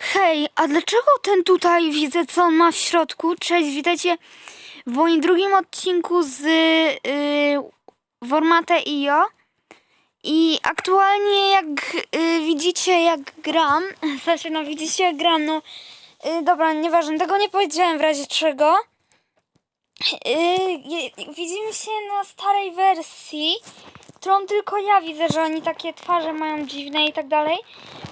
Hej, a dlaczego ten tutaj widzę, co on ma w środku? Cześć, witajcie w moim drugim odcinku z yy, Formate IO. I aktualnie jak y, widzicie jak gram, znaczy no widzicie jak gram, no y, dobra, nieważne, tego nie powiedziałem w razie czego. Y, je- widzimy się na starej wersji, którą tylko ja widzę, że oni takie twarze mają dziwne i tak dalej.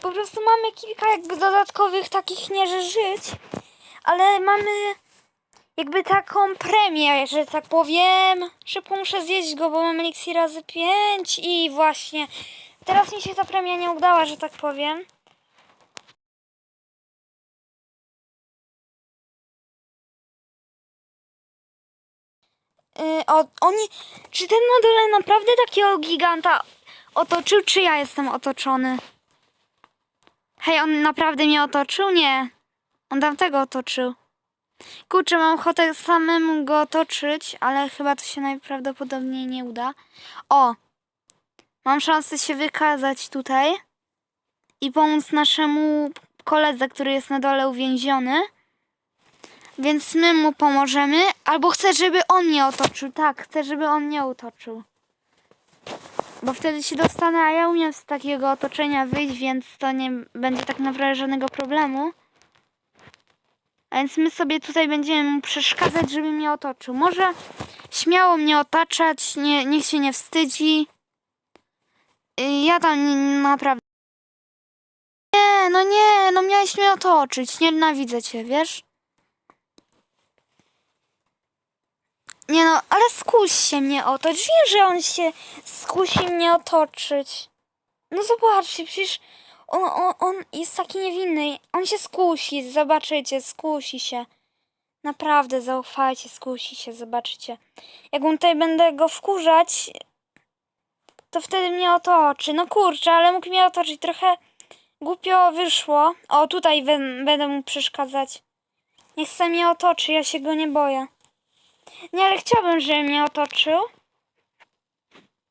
Po prostu mamy kilka jakby dodatkowych takich nie że żyć, ale mamy jakby taką premię, że tak powiem. Szybko muszę zjeść go, bo mam eliksir razy 5 i właśnie teraz mi się ta premia nie udała, że tak powiem. Yy, o, oni, czy ten na dole naprawdę takiego giganta otoczył, czy ja jestem otoczony? Hej, on naprawdę mnie otoczył? Nie. On tamtego otoczył. Kurczę, mam ochotę samemu go otoczyć, ale chyba to się najprawdopodobniej nie uda. O! Mam szansę się wykazać tutaj i pomóc naszemu koledze, który jest na dole uwięziony. Więc my mu pomożemy. Albo chcę, żeby on mnie otoczył. Tak, chcę, żeby on mnie otoczył. Bo wtedy się dostanę, a ja umiem z takiego otoczenia wyjść, więc to nie będzie tak naprawdę żadnego problemu. A więc my sobie tutaj będziemy mu przeszkadzać, żeby mnie otoczył. Może śmiało mnie otaczać, nie, niech się nie wstydzi. Y, Ja tam nie, naprawdę. Nie, no nie, no miałeś mnie otoczyć. Nienawidzę cię, wiesz? Nie no, ale skuś się mnie otoczyć. Wiem, że on się skusi mnie otoczyć. No zobaczcie, przecież on, on, on jest taki niewinny. On się skusi, zobaczycie, skusi się. Naprawdę, zaufajcie, skusi się, zobaczycie. Jak on tutaj będę go wkurzać, to wtedy mnie otoczy. No kurczę, ale mógł mnie otoczyć. Trochę głupio wyszło. O, tutaj bę- będę mu przeszkadzać. Niech se mnie otoczy, ja się go nie boję. Nie, ale chciałbym, żeby mnie otoczył.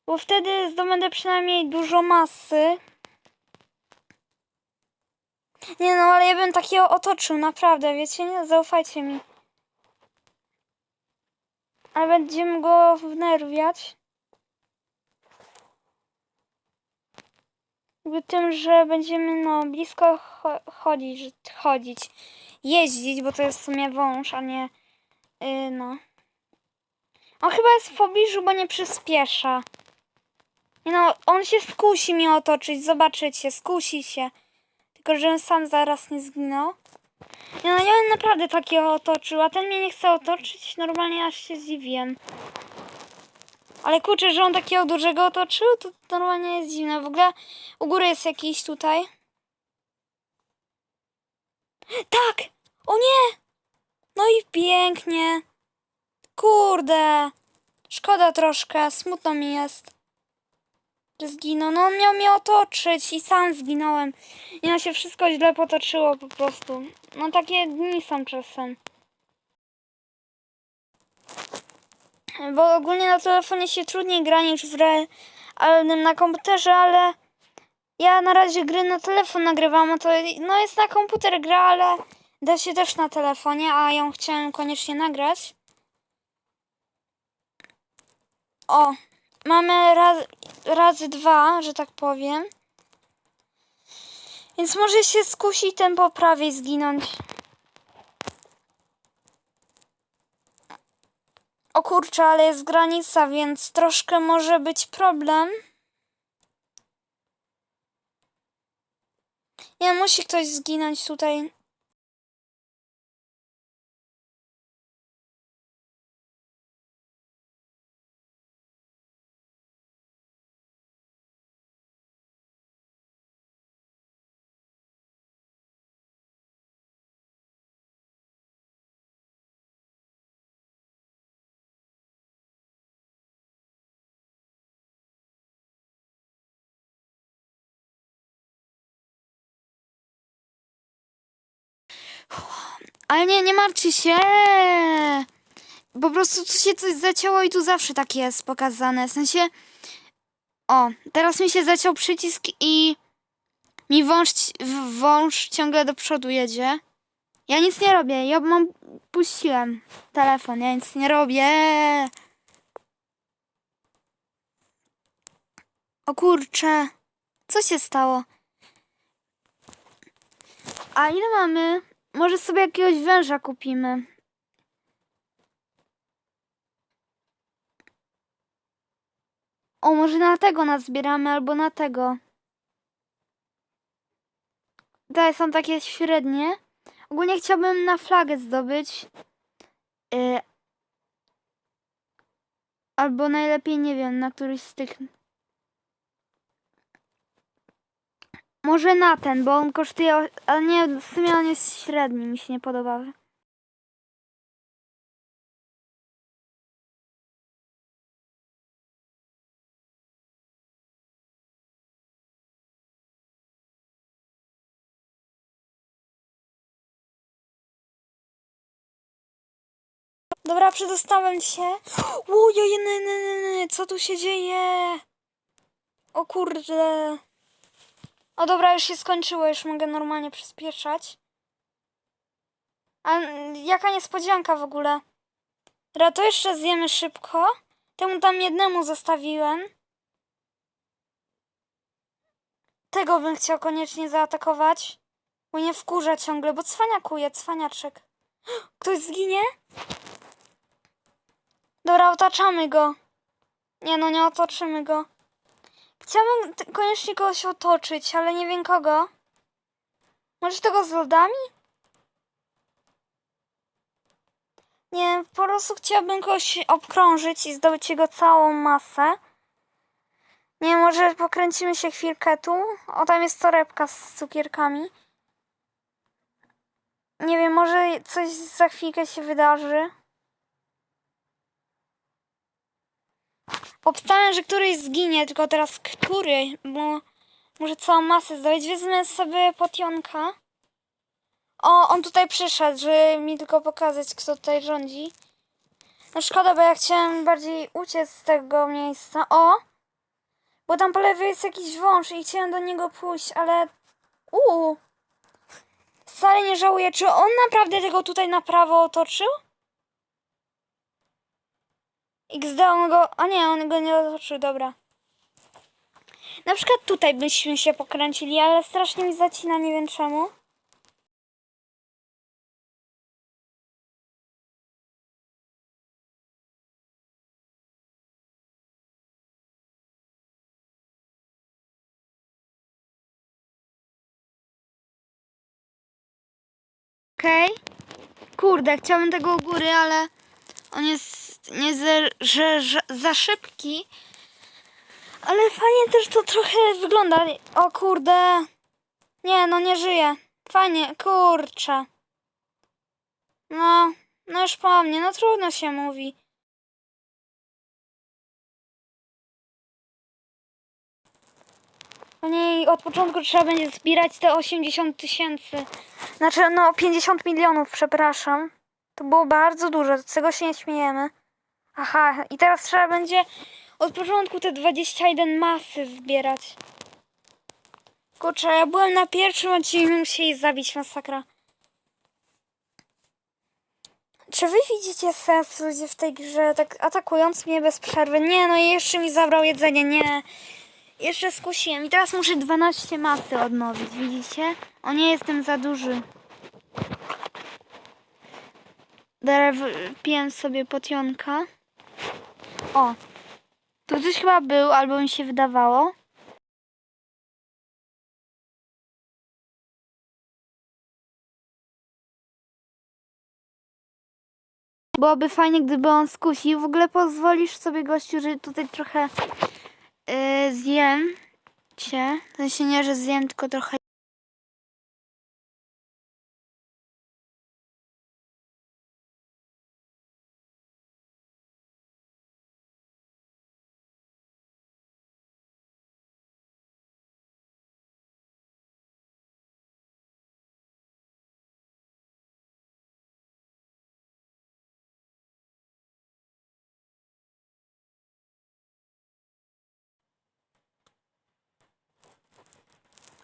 Bo wtedy zdobędę przynajmniej dużo masy. Nie no, ale ja bym takiego otoczył, naprawdę, wiecie, nie? Zaufajcie mi. Ale będziemy go wnerwiać. Jakby tym, że będziemy no blisko cho- chodzić, chodzić, jeździć, bo to jest w sumie wąż, a nie yy, no. On chyba jest w pobliżu, bo nie przyspiesza. No, on się skusi mnie otoczyć, zobaczycie, skusi się. Tylko, żebym sam zaraz nie zginął. No, ja bym naprawdę takiego otoczył, a ten mnie nie chce otoczyć, normalnie aż się zdziwiłem. Ale kurczę, że on takiego dużego otoczył, to normalnie jest dziwne. W ogóle u góry jest jakiś tutaj. Tak! O nie! No i pięknie. Kurde. Szkoda troszkę, smutno mi jest. Że zginął. No on miał mnie otoczyć i sam zginąłem. I no się wszystko źle potoczyło po prostu. No takie dni są czasem. Bo ogólnie na telefonie się trudniej gra niż w realnym na komputerze, ale ja na razie gry na telefon nagrywam, a to no jest na komputer gra, ale da się też na telefonie, a ją chciałem koniecznie nagrać. O, mamy raz, razy dwa, że tak powiem. Więc może się skusi ten po prawej zginąć. O kurczę, ale jest granica, więc troszkę może być problem. Nie, musi ktoś zginąć tutaj. Ale nie, nie martwcie się. Po prostu tu się coś zacięło i tu zawsze tak jest pokazane. W sensie. O, teraz mi się zaciął przycisk i Mi wąż, wąż ciągle do przodu jedzie. Ja nic nie robię. Ja mam. Puściłem telefon. Ja nic nie robię. O kurcze. Co się stało? A ile mamy? Może sobie jakiegoś węża kupimy. O, może na tego nas zbieramy, albo na tego. Te są takie średnie. Ogólnie chciałbym na flagę zdobyć. Y, albo najlepiej, nie wiem, na któryś z tych. Może na ten, bo on kosztuje. Ale nie, w sumie on jest średni, mi się nie podoba. Dobra, przedostałem się. Ojej, nie, nie, nie, nie, co tu się dzieje? O kurde. O dobra, już się skończyło, już mogę normalnie przyspieszać. A jaka niespodzianka w ogóle. Dobra, to jeszcze zjemy szybko. Temu tam jednemu zostawiłem. Tego bym chciał koniecznie zaatakować. Bo nie wkurza ciągle, bo cwaniakuje, cwaniaczek. Ktoś zginie? Dobra, otaczamy go. Nie no, nie otoczymy go. Chciałabym koniecznie kogoś otoczyć, ale nie wiem kogo. Może tego z lodami? Nie, po prostu chciałabym kogoś obkrążyć i zdobyć jego całą masę. Nie, może pokręcimy się chwilkę tu. O, tam jest torebka z cukierkami. Nie wiem, może coś za chwilkę się wydarzy. Obstałem, że któryś zginie, tylko teraz który, bo muszę całą masę zdobyć. Wezmę sobie potionka. O, on tutaj przyszedł, żeby mi tylko pokazać, kto tutaj rządzi. No szkoda, bo ja chciałem bardziej uciec z tego miejsca. O! Bo tam po lewej jest jakiś wąż i chciałem do niego pójść, ale... Uuu! Wcale nie żałuję. Czy on naprawdę tego tutaj na prawo otoczył? XD on go. A nie, on go nie otoczył, dobra. Na przykład tutaj byśmy się pokręcili, ale strasznie mi zacina, nie wiem czemu. Okej. Kurde, chciałbym tego u góry, ale on jest nie za, że, że, za szybki. Ale fajnie też to trochę wygląda. O kurde. Nie, no nie żyje. Fajnie, kurczę. No, no już po mnie, no trudno się mówi. No nie, od początku trzeba będzie zbierać te 80 tysięcy. Znaczy, no 50 milionów, przepraszam. To było bardzo dużo, z tego się nie śmiejemy. Aha, i teraz trzeba będzie od początku te 21 masy zbierać. Kurczę, ja byłem na pierwszym odcinku, musieli zabić masakra. Czy wy widzicie sens ludzie w tej grze, tak atakując mnie bez przerwy? Nie, no jeszcze mi zabrał jedzenie, nie. Jeszcze skusiłem i teraz muszę 12 masy odnowić, widzicie? O nie jestem za duży. Teraz piłem sobie potionka. O. Tu coś chyba był, albo mi się wydawało. Byłoby fajnie, gdyby on skusił. W ogóle pozwolisz sobie, gościu, że tutaj trochę yy, zjem cię. W sensie nie, że zjem, tylko trochę.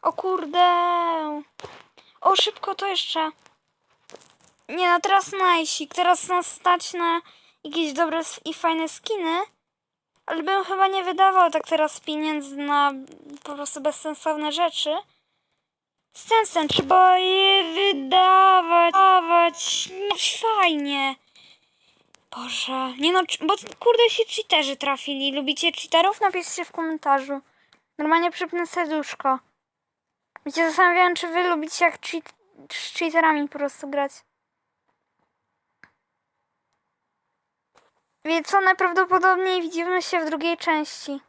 O kurde. O, szybko to jeszcze. Nie no, teraz najsik. Teraz nas stać na jakieś dobre i fajne skiny. Ale bym chyba nie wydawał tak teraz pieniędzy na po prostu bezsensowne rzeczy. Sensem trzeba je wydawać, dawać. No, fajnie. Boże, nie no, bo kurde się cheaterzy trafili. Lubicie cheaterów? Napiszcie w komentarzu. Normalnie przypnę serduszko. Wiecie, zastanawiałem, czy wy lubicie jak cheat, z cheaterami po prostu grać. Więc co, najprawdopodobniej widzimy się w drugiej części.